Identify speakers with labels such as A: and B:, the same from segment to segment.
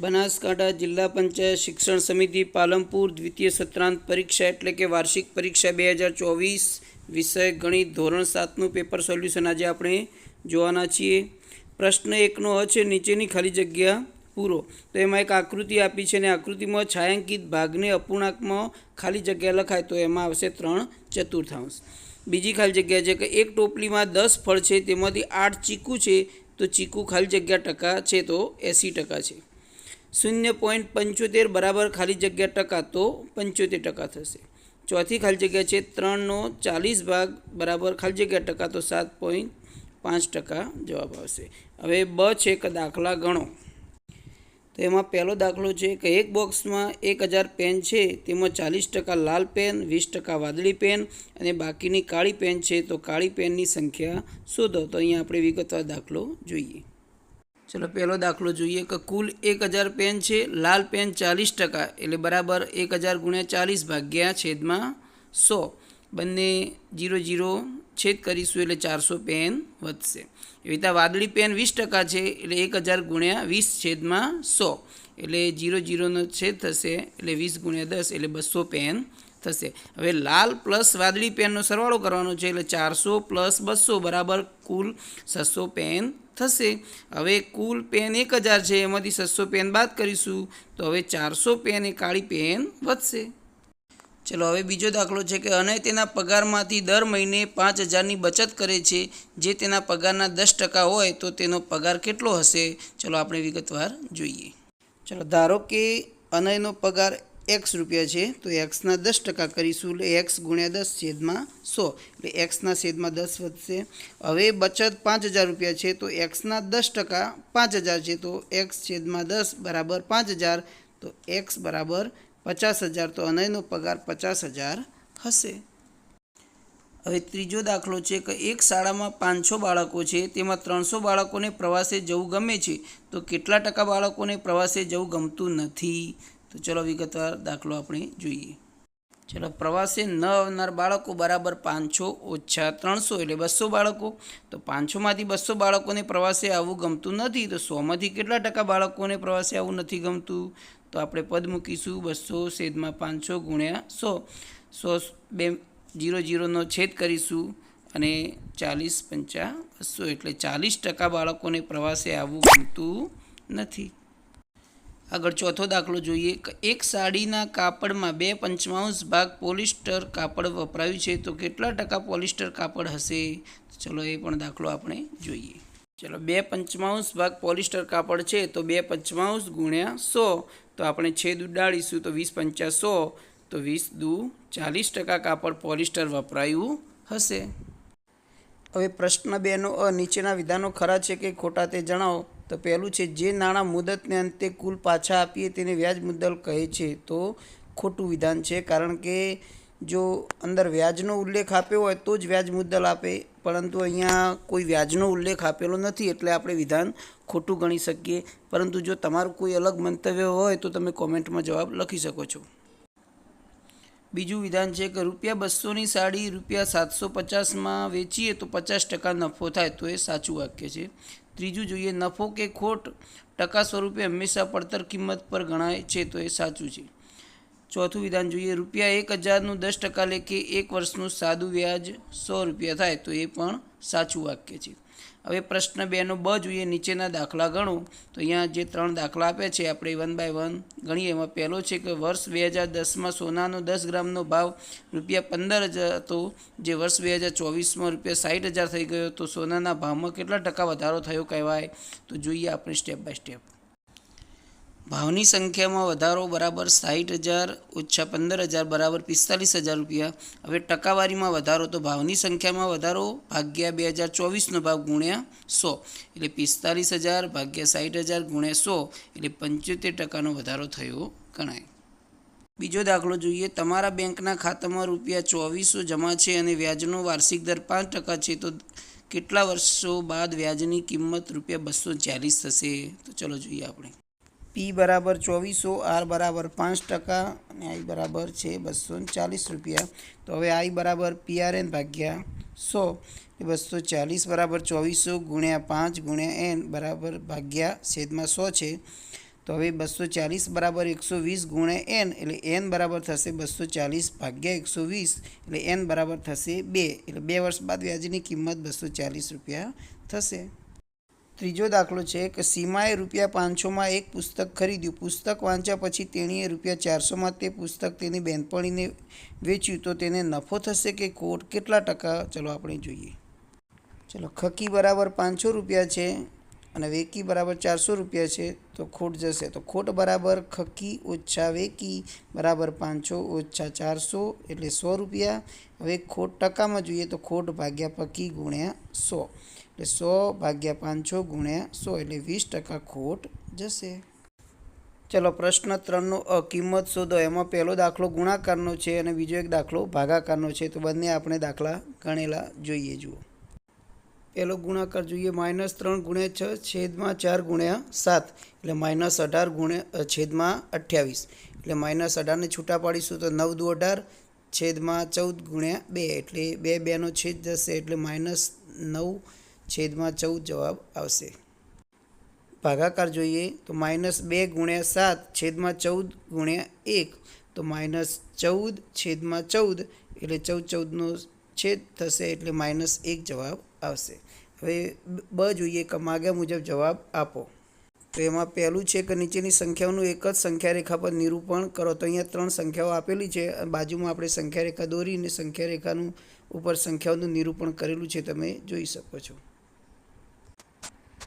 A: બનાસકાંઠા જિલ્લા પંચાયત શિક્ષણ સમિતિ પાલનપુર દ્વિતીય સત્રાંત પરીક્ષા એટલે કે વાર્ષિક પરીક્ષા બે હજાર ચોવીસ વિષય ગણિત ધોરણ સાતનું પેપર સોલ્યુશન આજે આપણે જોવાના છીએ. પ્રશ્ન એકનો અ છે, નીચેની ખાલી જગ્યા પૂરો. તો એમાં એક આકૃતિ આપી છે અને આકૃતિમાં છાયાંકિત ભાગને અપૂર્ણાંકમાં ખાલી જગ્યા લખાય તો એમાં આવશે ત્રણ ચતુર્થાંશ. બીજી ખાલી જગ્યા છે કે એક ટોપલીમાં દસ ફળ છે, તેમાંથી આઠ ચીકુ છે, તો ચીકુ ખાલી જગ્યા ટકા છે, તો એંસી ટકા છે. શૂન્ય પોઈન્ટ પંચોતેર બરાબર ખાલી જગ્યા ટકા તો પંચોતેર ટકા થશે. ચોથી ખાલી જગ્યા છે ત્રણનો ચાલીસ ભાગ બરાબર ખાલી જગ્યા ટકા તો સાત પોઈન્ટ પાંચ ટકા જવાબ આવશે. હવે બ છે કે દાખલા ગણો. તો એમાં પહેલો દાખલો છે કે એક બોક્સમાં એક હજાર પેન છે, તેમાં ચાલીસ ટકા લાલ પેન, વીસ ટકા વાદળી પેન અને બાકીની કાળી પેન છે તો કાળી પેનની સંખ્યા શોધો. તો અહીંયા આપણે વિગતવાર દાખલો જોઈએ. ચલો પહેલો દાખલો જોઈએ કે કુલ એક હજાર પેન છે, લાલ પેન ચાલીસ ટકા, એટલે બરાબર એક હજાર ગુણ્યા ચાલીસ ભાગ્યા છેદમાં સો. બંને જીરો જીરો છેદ કરીશું એટલે ચારસો પેન વધશે. એવી રીતે વાદળી પેન વીસ ટકા છે, એટલે એક હજાર ગુણ્યા વીસ છેદમાં સો. એટલે જીરો જીરોનો છેદ થશે, એટલે વીસ ગુણ્યા દસ, એટલે બસો પેન થશે. હવે લાલ પ્લસ વાદળી પેનનો સરવાળો કરવાનો છે, એટલે ચારસો પ્લસ બસો, બરાબર કુલ છસો પેન થશે. હવે કુલ પેન એક હજાર છે, એમાંથી સસ્સો પેન બાદ કરીશું. તો હવે ચારસો પેન એ કાળી પેન વધશે. ચલો, હવે બીજો દાખલો છે કે અનય તેના પગારમાંથી દર મહિને પાંચ હજારની બચત કરે છે. જે તેના પગારના દસ ટકા હોય તો તેનો પગાર કેટલો હશે? ચલો, આપણે વિગતવાર જોઈએ. ચલો, ધારો કે અનયનો પગાર એક્સ રૂપિયા છે, તો એક્સના દસ ટકા કરીશું એટલે એક્સ ગુણ્યા દસ છેદમાં સો. એટલે એક્સના છેદમાં દસ વધશે. હવે બચત પાંચ હજાર રૂપિયા છે, તો એક્સના દસ ટકા પાંચ હજાર છે, તો એક્સ છેદમાં દસ બરાબર પાંચ હજાર. તો એક્સ બરાબર પચાસ હજાર, તો અનયનો પગાર પચાસ હજાર હશે. હવે ત્રીજો દાખલો છે કે એક શાળામાં પાંચસો બાળકો છે, તેમાં ત્રણસો બાળકોને પ્રવાસે જવું ગમે છે, તો કેટલા ટકા બાળકોને પ્રવાસે જવું ગમતું નથી? તો ચલો વિગતવાર દાખલો આપણે જોઈએ. ચલો, પ્રવાસે ન આવનાર બાળકો બરાબર પાંચસો ઓછા ત્રણસો એટલે બસો બાળકો. તો પાંચસોમાંથી બસો બાળકોને પ્રવાસે આવવું ગમતું નથી, તો સોમાંથી કેટલા ટકા બાળકોને પ્રવાસે આવવું નથી ગમતું? તો આપણે પદ મૂકીશું, બસો છેદમાં પાંચસો ગુણ્યા સો. સો બે, જીરો જીરોનો છેદ કરીશું અને ચાલીસ પંચા બસો એટલે ચાલીસ ટકા બાળકોને પ્રવાસે આવવું ગમતું નથી. આગળ ચોથો દાખલો જોઈએ. એક સાડીના કાપડમાં બે પંચમાંશ ભાગ પોલિસ્ટર કાપડ વપરાયું છે. તો કેટલા ટકા પોલિસ્ટર કાપડ હશે? ચલો એ પણ દાખલો આપણે જોઈએ. ચલો, બે પંચમાંશ ભાગ પોલિસ્ટર કાપડ છે તો બે પંચમાંશ ગુણ્યા સો. તો આપણે છેદ ઉડાડીશું તો વીસ પંચા સો. તો વીસ દુ ચાલીસ ટકા કાપડ પોલિસ્ટર વપરાયું હશે. હવે પ્રશ્ન બેનો અ નીચેના વિધાનો ખરા છે કે ખોટા તે જણાવો. તો પહેલું છે, જે નાણાં મુદતને અંતે કુલ પાછા આપીએ તેને વ્યાજ મુદ્દલ કહે છે. તો ખોટું વિધાન છે, કારણ કે જો અંદર વ્યાજનો ઉલ્લેખ આપ્યો હોય તો જ વ્યાજ મુદ્દલ આપે, પરંતુ અહીંયા કોઈ વ્યાજનો ઉલ્લેખ આપેલો નથી એટલે આપણે વિધાન ખોટું ગણી શકીએ. પરંતુ જો તમારું કોઈ અલગ મંતવ્ય હોય તો તમે કોમેન્ટમાં જવાબ લખી શકો છો. બીજું વિધાન છે કે રૂપિયા બસોની સાડી રૂપિયા સાતસો પચાસમાં વેચીએ તો પચાસ ટકા નફો થાય, તો એ સાચું વાક્ય છે. ત્રીજું જોઈએ, નફો કે ખોટ? ટકા સ્વરૂપે હંમેશા પડતર કિંમત પર ગણાય છે, તો એ સાચું છે. ચોથું વિધાન જોઈએ, રૂપિયા એક હજારનું દસ ટકા લેખે એક વર્ષનું સાદું વ્યાજ સો રૂપિયા થાય, તો એ પણ સાચું વાક્ય છે. હવે પ્રશ્ન બેનો બ જોઈએ, નીચેના દાખલા ગણો. તો અહીંયા જે ત્રણ દાખલા આપ્યા છે, આપણે વન બાય વન ગણીએ. એમાં પહેલો છે કે વર્ષ બે હજાર દસમાં સોનાનો દસ ગ્રામનો ભાવ રૂપિયા પંદર હજાર હતો. જે વર્ષ બે હજાર ચોવીસમાં રૂપિયા સાઠ હજાર થઈ ગયો તો સોનાના ભાવમાં કેટલા ટકા વધારો થયો કહેવાય? તો જોઈએ આપણે સ્ટેપ બાય સ્ટેપ ભાવની સંખ્યામાં વધારો બરાબર સાઠ હજાર, ઓછા પંદર હજાર, બરાબર પિસ્તાલીસ હજાર રૂપિયા. હવે ટકાવારીમાં વધારો તો ભાવની સંખ્યામાં વધારો ભાગ્યા બે હજાર ચોવીસનો ભાવ ગુણ્યા સો. એટલે પિસ્તાલીસ હજાર ભાગ્યા સાઠ હજાર ગુણ્યા સો, એટલે પંચોતેર ટકાનો વધારો થયો ગણાય. બીજો દાખલો જોઈએ. તમારા બેંકના ખાતામાં રૂપિયા ચોવીસો જમા છે અને વ્યાજનો વાર્ષિક દર પાંચ ટકા છે, તો કેટલા વર્ષો બાદ વ્યાજની કિંમત રૂપિયા બસો ચાલીસ થશે? તો ચલો જોઈએ આપણે. પી બરાબર ચોવીસો આર બરાબર પાંચ ટકા અને આઈ બરાબર છે બસો ચાલીસ રૂપિયા. તો હવે આઈ બરાબર પીઆરએન ભાગ્યા સો. એ બસો ચાલીસ બરાબર ચોવીસો ગુણ્યા પાંચ ગુણ્યા એન બરાબર ભાગ્યા છેદમાં સો છે. તો હવે બસો ચાલીસ બરાબર એકસો વીસ ગુણ્યા એન એટલે એન બરાબર થશે બસો ચાલીસ ભાગ્યા એકસો વીસ એટલે એન બરાબર થશે બે. એટલે બે વર્ષ બાદ વ્યાજની કિંમત બસો ચાલીસ રૂપિયા થશે. ત્રીજો દાખલો છે કે સીમાએ રૂપિયા પાંચસોમાં એક પુસ્તક ખરીદ્યું. પુસ્તક વાંચ્યા પછી તેણીએ રૂપિયા ચારસોમાં તે પુસ્તક તેની બહેનપણીને વેચ્યું. તો તેને નફો થશે કે ખોટ? કેટલા ટકા? ચલો આપણે જોઈએ. ચલો, ખકી બરાબર પાંચસો રૂપિયા છે અને વેકી બરાબર ચારસો રૂપિયા છે. તો ખોટ જશે. તો ખોટ બરાબર ખકી ઓછા વેકી બરાબર પાંચસો ઓછા ચારસો એટલે સો રૂપિયા. હવે ખોટ ટકામાં જોઈએ તો ખોટ ભાગ્યા પકી ગુણ્યા સો. એટલે સો ભાગ્યા પાંચસો ગુણ્યા સો એટલે વીસ ટકા ખોટ જશે. ચલો, પ્રશ્ન ત્રણનો કિંમત શોધો. એમાં પહેલો દાખલો ગુણાકારનો છે અને બીજો એક દાખલો ભાગાકારનો છે. તો બંને આપણે દાખલા ગણેલા જોઈએ, જુઓ. પહેલો ગુણાકાર જોઈએ. માઇનસ ત્રણ ગુણ્યા છ છેદમાં ચાર ગુણ્યા સાત. એટલે માઇનસ અઢાર ગુણ્યા છેદમાં અઠ્યાવીસ. એટલે માઇનસ અઢારને છૂટા પાડીશું તો નવ દુ અઢાર છેદમાં ચૌદ ગુણ્યા બે. એટલે બે બેનો છેદ જશે એટલે માઇનસ નવ છેદમાં ચૌદ જવાબ આવશે. ભાગાકાર જોઈએ તો માઇનસ બે ગુણ્યા સાત છેદમાં ચૌદ ગુણ્યા એક. તો માઇનસ ચૌદ છેદમાં ચૌદ એટલે ચૌદ ચૌદનો છેદ થશે એટલે માઇનસ એક જવાબ આવશે. હવે બ જોઈએ કે માગ્યા મુજબ જવાબ આપો. તો એમાં પહેલું છે કે નીચેની સંખ્યાઓનું એક જ સંખ્યા રેખા પર નિરૂપણ કરો. તો અહીંયા ત્રણ સંખ્યાઓ આપેલી છે. બાજુમાં આપણે સંખ્યા રેખા દોરીને સંખ્યા રેખાનું ઉપર સંખ્યાઓનું નિરૂપણ કરેલું છે. તમે જોઈ શકો છો.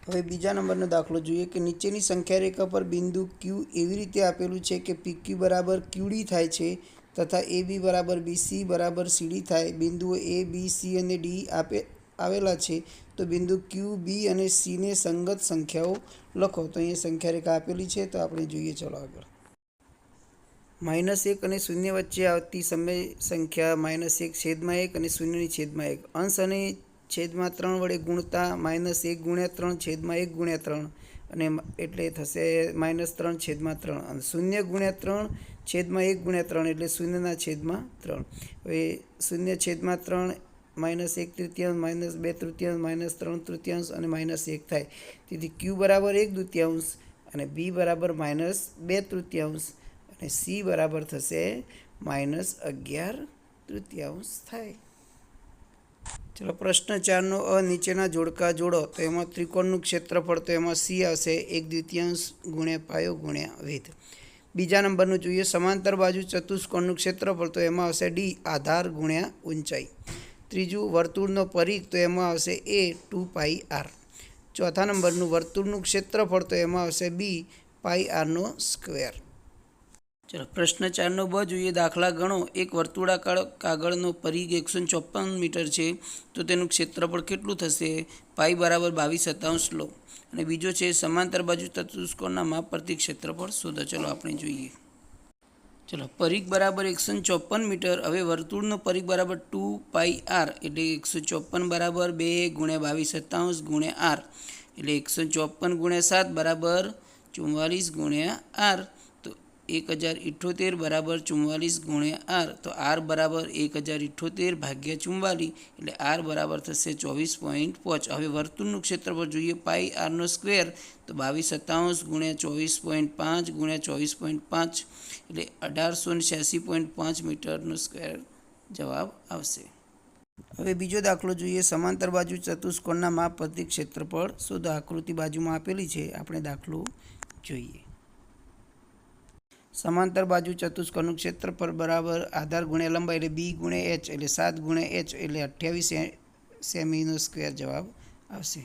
A: હવે બીજા નંબરનો દાખલો જોઈએ કે નીચેની સંખ્યા રેખા પર બિંદુ ક્યુ એવી રીતે આપેલું છે કે પી ક્યુ બરાબર ક્યુડી થાય છે તથા એ બી બરાબર બી સી બરાબર સીડી થાય. બિંદુઓ એ બી સી અને ડી આપે આવેલા છે. તો બિંદુ ક્યુ બી અને સીને સંગત સંખ્યાઓ લખો. તો અહીંયા સંખ્યા રેખા આપેલી છે. તો આપણે જોઈએ ચલો આગળ. માઇનસ એક અને શૂન્ય વચ્ચે આવતી સમય સંખ્યા માઇનસ એક છેદમાં એક અને શૂન્યની છેદમાં એક. અંશ અને છેદમાં ત્રણ વડે ગુણતા માઇનસ એક ગુણ્યા ત્રણ છેદમાં એક ગુણ્યા ત્રણ. અને એટલે થશે માઇનસ ત્રણ છેદમાં ત્રણ. અને શૂન્ય ગુણ્યા ત્રણ છેદમાં એક ગુણ્યા ત્રણ એટલે શૂન્યના છેદમાં ત્રણ. હવે શૂન્ય છેદમાં ત્રણ માઇનસ એક તૃતીયાંશ, માઇનસ બે તૃતીયાંશ, માઇનસ ત્રણ તૃતીયાંશ અને માઇનસ એક થાય. તેથી ક્યુ બરાબર એક દ્વિતીયાંશ અને બી બરાબર માઇનસ બે તૃતીયાંશ અને સી બરાબર થશે માઇનસ અગિયાર તૃતીયાંશ થાય. ચલો, પ્રશ્ન ચારનો અ, નીચેના જોડકા જોડો. તો એમાં ત્રિકોણનું ક્ષેત્રફળ તો એમાં સી આવશે. એક દ્વિતીયાંશ ગુણ્યા પાયો ગુણ્યા વેધ. બીજા નંબરનું જોઈએ. સમાંતર બાજુ ચતુષ્કોણનું ક્ષેત્રફળ તો એમાં આવશે ડી, આધાર ગુણ્યા ઊંચાઈ. ત્રીજું, વર્તુળનો પરિઘ તો એમાં આવશે એ, ટુ પાઈ આર. ચોથા નંબરનું વર્તુળનું ક્ષેત્રફળ તો એમાં આવશે બી, પાઈ આરનો સ્ક્વેર. ચલો પ્રશ્ન ચારનો બ જોઈએ. દાખલા ગણો. એક વર્તુળાકાર કાગળનો પરિઘ એકસો ચોપન મીટર છે. તો તેનું ક્ષેત્રફળ કેટલું થશે? પાઈ બરાબર બાવીસ સત્તાવંશ લો. અને બીજો છે, સમાંતર બાજુ ચતુષ્કોણના માપ પરથી ક્ષેત્રફળ શોધો. ચલો, આપણે જોઈએ. ચલો, પરિઘ બરાબર એકસો ચોપન મીટર. હવે વર્તુળનો પરિઘ બરાબર ટુ પાઈ આર એટલે એકસો ચોપન બરાબર બે ગુણ્યા બાવીસ સત્તાવંશ ગુણ્યા આર એટલે એકસો ચોપન ગુણ્યા સાત બરાબર ચુમ્માલીસ ગુણ્યા આર. એક હજાર ઇઠ્ઠોતેર બરાબર ચુમ્માલીસ ગુણ્યા આર, તો આર બરાબર એક હજાર ઇઠ્ઠોતેર ભાગ્યા ચુમ્માલીસ એટલે આર બરાબર થશે ચોવીસ પોઈન્ટ પાંચ. હવે વર્તુળનું ક્ષેત્રફળ જોઈએ, પાઈ આરનો સ્ક્વેર, તો બાવીસ સત્તાવીસ ગુણ્યા ચોવીસ પોઈન્ટ પાંચ ગુણ્યા ચોવીસ પોઈન્ટ પાંચ, એટલે અઢારસો ને છ્યાસી પોઈન્ટ પાંચ મીટરનો સ્ક્વેર જવાબ આવશે. હવે બીજો દાખલો જોઈએ, સમાંતર બાજુ ચતુષ્કોણના માપ પરથી ક્ષેત્રફળ શુદ્ધ આકૃતિ બાજુમાં આપેલી છે, આપણે દાખલો જોઈએ. સમાંતર બાજુ ચતુષ્કોણનું ક્ષેત્રફળ બરાબર આધાર ગુણ્યા લંબાઈ એટલે બી ગુણે એચ એટલે સાત ગુણે એચ એટલે અઠ્યાવીસ સેમીનો સ્ક્વેર જવાબ આવશે.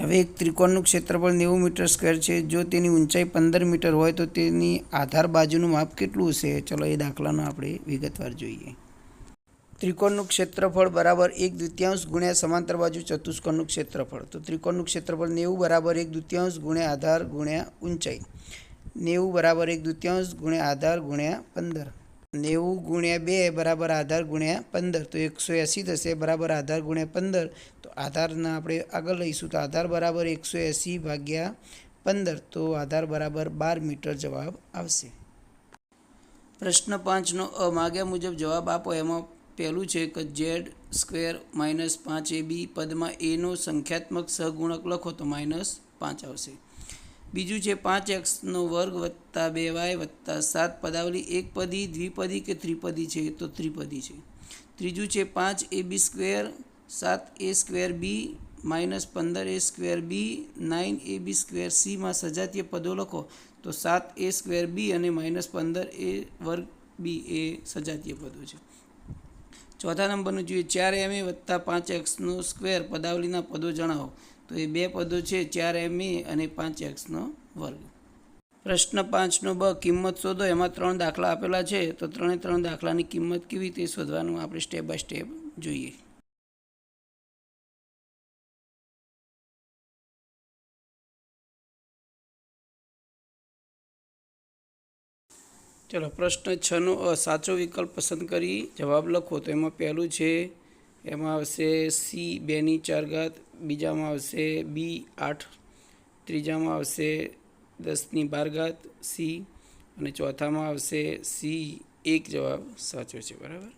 A: હવે એક ત્રિકોણનું ક્ષેત્રફળ નેવું મીટર સ્ક્વેર છે. જો તેની ઊંચાઈ પંદર મીટર હોય તો તેની આધાર બાજુનું માપ કેટલું હશે? ચલો એ દાખલાનો આપણે વિગતવાર જોઈએ. ત્રિકોણનું ક્ષેત્રફળ બરાબર એક દ્વિતીયાંશ ગુણ્યા સમાંતર બાજુ ચતુષ્કોણનું ક્ષેત્રફળ. તો ત્રિકોણનું ક્ષેત્રફળ નેવું બરાબર એક દ્વિતીયાંશ ગુણ્યા આધાર ગુણ્યા ઊંચાઈ. નેવું બરાબર એક દ્વિત્યાંશ ગુણ્યા આધાર ગુણ્યા પંદર. નેવું ગુણ્યા બે બરાબર આધાર ગુણ્યા પંદર. તો એકસો એંસી થશે બરાબર આધાર ગુણ્યા પંદર. તો આધારના આપણે આગળ લઈશું. તો આધાર બરાબર એકસો એંસી ભાગ્યા પંદર. તો આધાર બરાબર બાર મીટર જવાબ આવશે. પ્રશ્ન પાંચનો અમાગ્યા માગ્યા મુજબ જવાબ આપો. એમાં પહેલું છે કે ઝેડ સ્ક્વેર માઇનસ પાંચ એ બી પદમાં એનો સંખ્યાત્મક સહગુણક લખો તો માઇનસ પાંચ આવશે. બીજું છે પાંચ એક્સનો વર્ગ વત્તા બે વાય વત્તા સાત પદાવલી એકપદી દ્વિપદી કે ત્રિપદી છે? તો ત્રિપદી છે. ત્રીજું છે પાંચ એ બી સ્ક્વેર, સાત એ સ્ક્વેર બી, માઇનસ પંદર a square b, nine a b square સીમાં સજાતીય પદો લખો, તો સાત એ સ્ક્વેર બી અને માઇનસ પંદર એ વર્ગ બી એ સજાતીય પદો છે. ચોથા નંબરનું જોઈએ, ચાર એમ એ વત્તા પાંચ એક્સનો સ્ક્વેર પદાવલીના પદો જણાવો. તો એ બે પદો છે, ચાર એમ એ અને પાંચ એક્સનો વર્ગ. પ્રશ્ન પાંચનો બ, કિંમત શોધો. એમાં ત્રણ દાખલા આપેલા છે, તો ત્રણે ત્રણ દાખલાની કિંમત કેવી રીતે શોધવાનું આપણે સ્ટેપ બાય સ્ટેપ જોઈએ. ચલો, પ્રશ્ન છનો સાચો વિકલ્પ પસંદ કરી જવાબ લખો. તો એમાં પહેલું છે એમાં આવશે સી, બેની ચાર ઘાત બીજામાં આવશે બી, આઠ, ત્રીજામાં આવશે દસની બાર ઘાત સી અને ચોથામાં આવશે સી, એક જવાબ સાચો છે, બરાબર?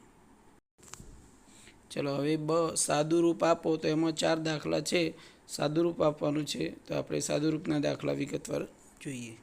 A: ચલો, હવે બ, સાદુરૂપ આપો, તો એમાં ચાર દાખલા છે. સાદુરૂપ આપવાનું છે, તો આપણે સાદુરૂપના દાખલા વિગતવાર જોઈએ.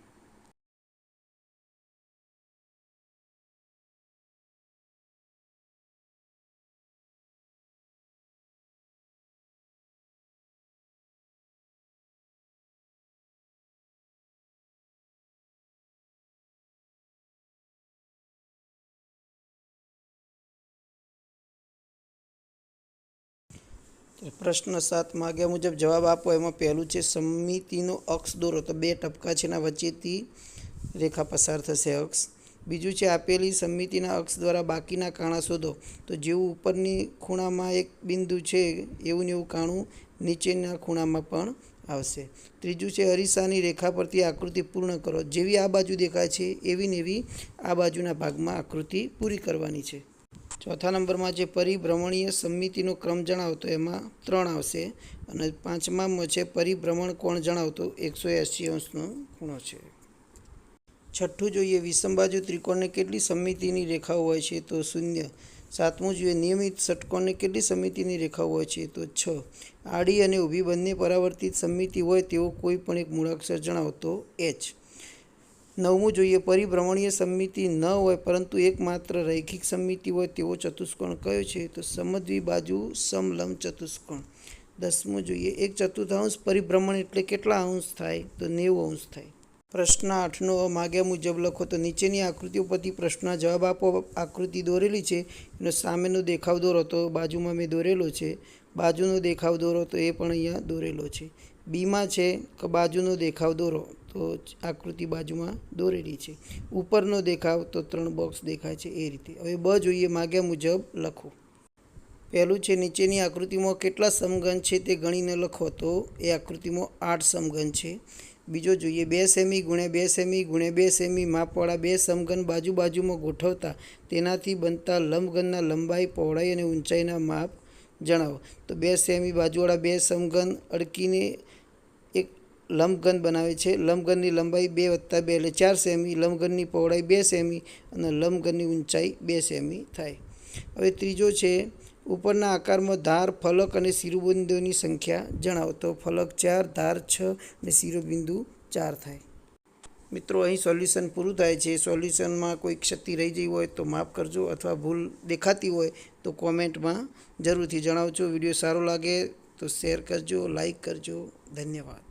A: પ્રશ્ન સાત, માગ્યા મુજબ જવાબ આપો. એમાં પહેલું છે, સમિતિનો અક્ષ દોરો. તો બે ટપકા છે વચ્ચેથી રેખા પસાર થશે અક્ષ. બીજું છે, આપેલી સમિતિના અક્ષ દ્વારા બાકીના કાણા શોધો. તો જેવું ઉપરની ખૂણામાં એક બિંદુ છે, એવું ને એવું કાણું નીચેના ખૂણામાં પણ આવશે. ત્રીજું છે, અરીસાની રેખા પરથી આકૃતિ પૂર્ણ કરો. જેવી આ બાજુ દેખાય છે, એવી ને એવી આ બાજુના ભાગમાં આકૃતિ પૂરી કરવાની છે. ચોથા નંબરમાં જે પરિભ્રમણીય સમિતિનો ક્રમ જણાવો તો એમાં ત્રણ આવશે અને પાંચમામાં છે પરિભ્રમણ કોણ જણાવતો? એકસો એંસી અંશનો ખૂણો છે. છઠ્ઠું જોઈએ વિષમબાજુ ત્રિકોણને કેટલી સમિતિની રેખાઓ હોય છે? તો શૂન્ય. સાતમું જોઈએ, નિયમિત ષટકોણને કેટલી સમિતિની રેખાઓ હોય છે? તો છ. આડી અને ઊભી બંને પરાવર્તિત સમિતિ હોય તેવો કોઈ પણ એક મૂળાક્ષર જણાવતો એચ નવમું જોઈએ, પરિભ્રમણીય સમિતિ ન હોય, પરંતુ એકમાત્ર રૈખિક સમિતિ હોય તેવો ચતુષ્કોણ કયો છે? તો સમદ્વી બાજુ સમલંબ ચતુષ્કોણ. દસમું જોઈએ, એક ચતુર્થાંશ પરિભ્રમણ એટલે કેટલા અંશ થાય? તો નેવું અંશ થાય. પ્રશ્ન આઠનો માગ્યા મુજબ લખો, તો નીચેની આકૃતિઓ પરથી પ્રશ્નના જવાબ આપો. આકૃતિ દોરેલી છે, એનો સામેનો દેખાવ દોરો, તો બાજુમાં મેં દોરેલો છે. બાજુનો દેખાવ દોરો, તો એ પણ અહીંયા દોરેલો છે. બીમાં છે, કે બાજુનો દેખાવ દોરો, તો આકૃતિ બાજુમાં દોરેલી છે. ઉપરનો દેખાવ, તો ત્રણ બોક્સ દેખાય છે એ રીતે. હવે બ જોઈએ માગ્યા મુજબ લખો. પહેલું છે, નીચેની આકૃતિમાં કેટલા સમઘન છે તે ગણીને લખો, તો એ આકૃતિમાં આઠ સમઘન છે. બીજો જોઈએ, બે સેમી ગુણ્યા બે સેમી ગુણ્યા બે સેમી માપવાળા બે સમઘન બાજુ બાજુમાં ગોઠવતા, તેનાથી બનતા લંબઘનના લંબાઈ, પહોળાઈ અને ઊંચાઈના માપ જણાવો. તો બે સેમી બાજુવાળા બે સમઘન અડકીને લંબઘન બનાવે છે. લંબઘનની લંબાઈ બે વત્તા બે એટલે ચાર સેમી, લંબઘનની પહોળાઈ બે સેમી અને લંબઘનની ઊંચાઈ બે સેમી થાય. હવે ત્રીજો છે, ઉપરના આકારમાં ધાર, ફલક અને શિરોબિંદુઓની સંખ્યા જણાવો. તો ફલક ચાર, ધાર છ અને શિરોબિંદુ ચાર થાય. મિત્રો, અહીં સોલ્યુશન પૂરું થાય છે. સોલ્યુશનમાં કોઈ ક્ષતિ રહી ગઈ હોય તો માફ કરજો અથવા ભૂલ દેખાતી હોય તો કોમેન્ટમાં જરૂરથી જણાવજો. વીડિયો સારો લાગે તો શેર કરજો, લાઈક કરજો. ધન્યવાદ.